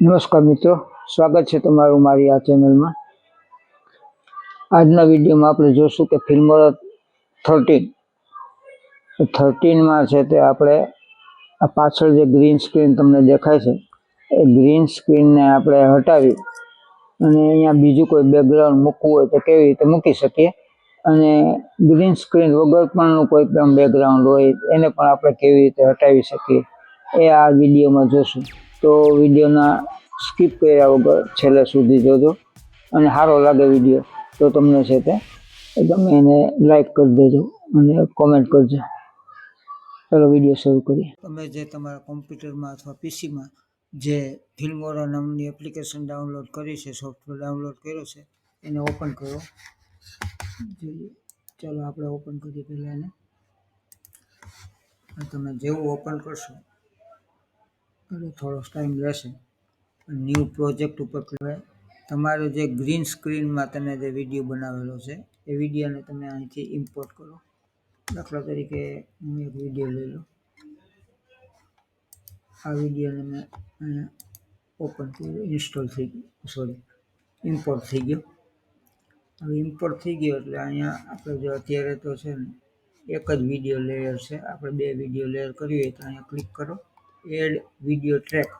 નમસ્કાર મિત્રો, સ્વાગત છે તમારું મારી આ ચેનલમાં. આજના વિડીયોમાં આપણે જોશું કે ફિલ્મ થર્ટીન થર્ટીનમાં છે તે આપણે આ પાછળ જે ગ્રીન સ્ક્રીન તમને દેખાય છે, એ ગ્રીન સ્ક્રીનને આપણે હટાવી અને અહીંયા બીજું કોઈ બેકગ્રાઉન્ડ મૂકવું હોય તો કેવી રીતે મૂકી શકીએ? અને ગ્રીન સ્ક્રીન વગર પણનું કોઈ પણ બેકગ્રાઉન્ડ હોય, એને પણ આપણે કેવી રીતે હટાવી શકીએ? એ આ વિડીયોમાં જોશું. તો વિડીયોના સ્કીપ કર્યા વગર છેલ્લે સુધી જોજો. અને સારો લાગે વીડિયો, તો તમને છે તે તમે એને લાઈક કરી દેજો અને કોમેન્ટ કરજો. ચાલો વીડિયો શરૂ કરીએ. તમે જે તમારા કોમ્પ્યુટરમાં અથવા પીસીમાં જે ફિલ્મોરા નામની એપ્લિકેશન ડાઉનલોડ કરી છે સોફ્ટવેર ડાઉનલોડ કર્યો છે, એને ઓપન કરો. જોઈએ. ચાલો આપણે ઓપન કરીએ પહેલાં એને. તમે જેવું ઓપન કરશો એટલે થોડો ટાઈમ લેશે ન્યૂ પ્રોજેક્ટ ઉપર કહેવાય. તમારે જે ગ્રીન સ્ક્રીનમાં તમે જે વીડિયો બનાવેલો છે, એ વિડીયોને તમે અહીંથી ઇમ્પોર્ટ કરો. દાખલા તરીકે હું એક વીડિયો લઈ લઉં. આ વિડીયોને મેં ઓપન કર્યું ઇન્સ્ટોલ થઈ ગયું. સોરી ઇમ્પોર્ટ થઈ ગયો. હવે ઇમ્પોર્ટ થઈ ગયો એટલે અહીંયા આપણે જો અત્યારે તો છે ને, એક જ વીડિયો લેયર છે. આપણે બે વીડિયો લેયર કરીએ તો અહીંયા ક્લિક કરો. Add video track.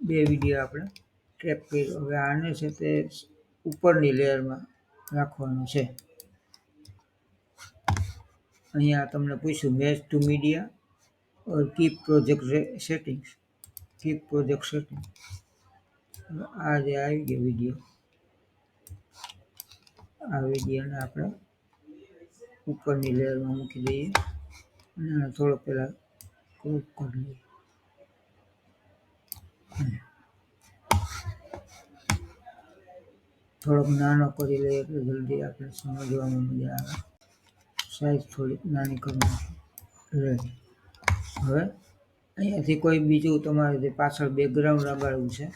બે વીડિયો આપણે ટ્રેક કર્યો. હવે આને છે તે ઉપરની લેયરમાં રાખવાનું છે. અહીંયા તમને પૂછ્યું, match to media or keep project settings? Keep project setting આ જે આવી ગયો વીડિયો. આ વિડીયોને આપણે ઉપરની લેયરમાં મૂકી દઈએ અને થોડો પહેલાં ક્રોપ કરી લઈએ. થોડોક નાનો કરી લઈએ એટલે જલ્દી આપણે સમજવામાં મજા આવે. સાઈઝ થોડીક નાની કરી નાખીએ. હવે અહીંયાથી કોઈ બીજું તમારે જે પાછળ બેકગ્રાઉન્ડ લગાડવું છે,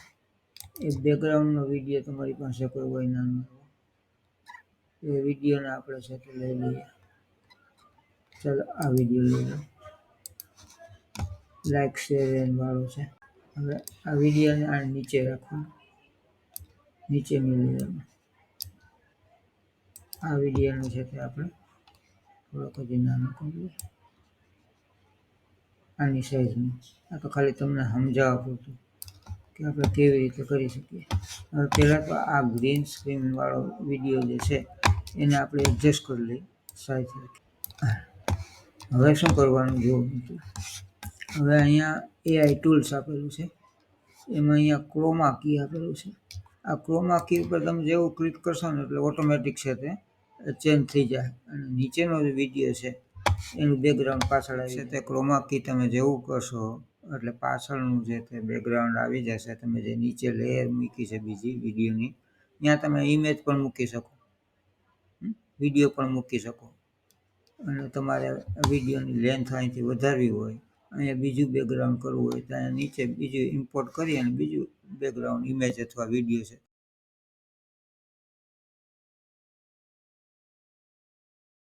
એ બેકગ્રાઉન્ડનો વીડિયો તમારી પાસે કોઈ હોય નાનો એ વિડીયોને આપણે છે તે લઈ લઈએ. ચાલો, આ વીડિયો લઈ લો લાઈક શેર એન વાળો છે. હવે આ વિડીયોને આ નીચે રાખવાનું નીચેની લેયરમાં આ વિડીયાનું છે તે આપણે. થોડોક હજી નાનો કરીએ. આની સાઈઝમાં આ તો ખાલી તમને સમજાવવા પૂરતું કે આપણે કેવી રીતે કરી શકીએ. હવે પહેલાં તો આ ગ્રીન સ્ક્રીનવાળો વીડિયો જે છે, એને આપણે એડજસ્ટ કરી લઈએ સાઈઝ હવે શું કરવાનું જોવું હતું હવે અહીંયા એઆઈ ટૂલ્સ આપેલું છે. એમાં અહીંયા ક્રોમા કી આપેલું છે. આ ક્રોમા કી ઉપર તમે જેવું ક્લિક કરશો ને એટલે ઓટોમેટિક છે તે ચેન્જ થઈ જાય. અને નીચેનો જે વીડિયો છે, એનું બેકગ્રાઉન્ડ પાછળ આવી છે તે ક્રોમા કી તમે જેવું કરશો, એટલે પાછળનું જે તે બેકગ્રાઉન્ડ આવી જશે, તમે જે નીચે લેયર મૂકી છે બીજી વિડીયોની ત્યાં તમે ઇમેજ પણ મૂકી શકો. વીડિયો પણ મૂકી શકો. અને તમારે વિડીયોની લેન્થ અહીંથી વધારવી હોય, અહીંયા બીજું બેકગ્રાઉન્ડ કરવું હોય, તો અહીંયા નીચે બીજું ઇમ્પોર્ટ કરી અને બીજું બેકગ્રાઉન્ડ ઇમેજ અથવા વીડિયો છે.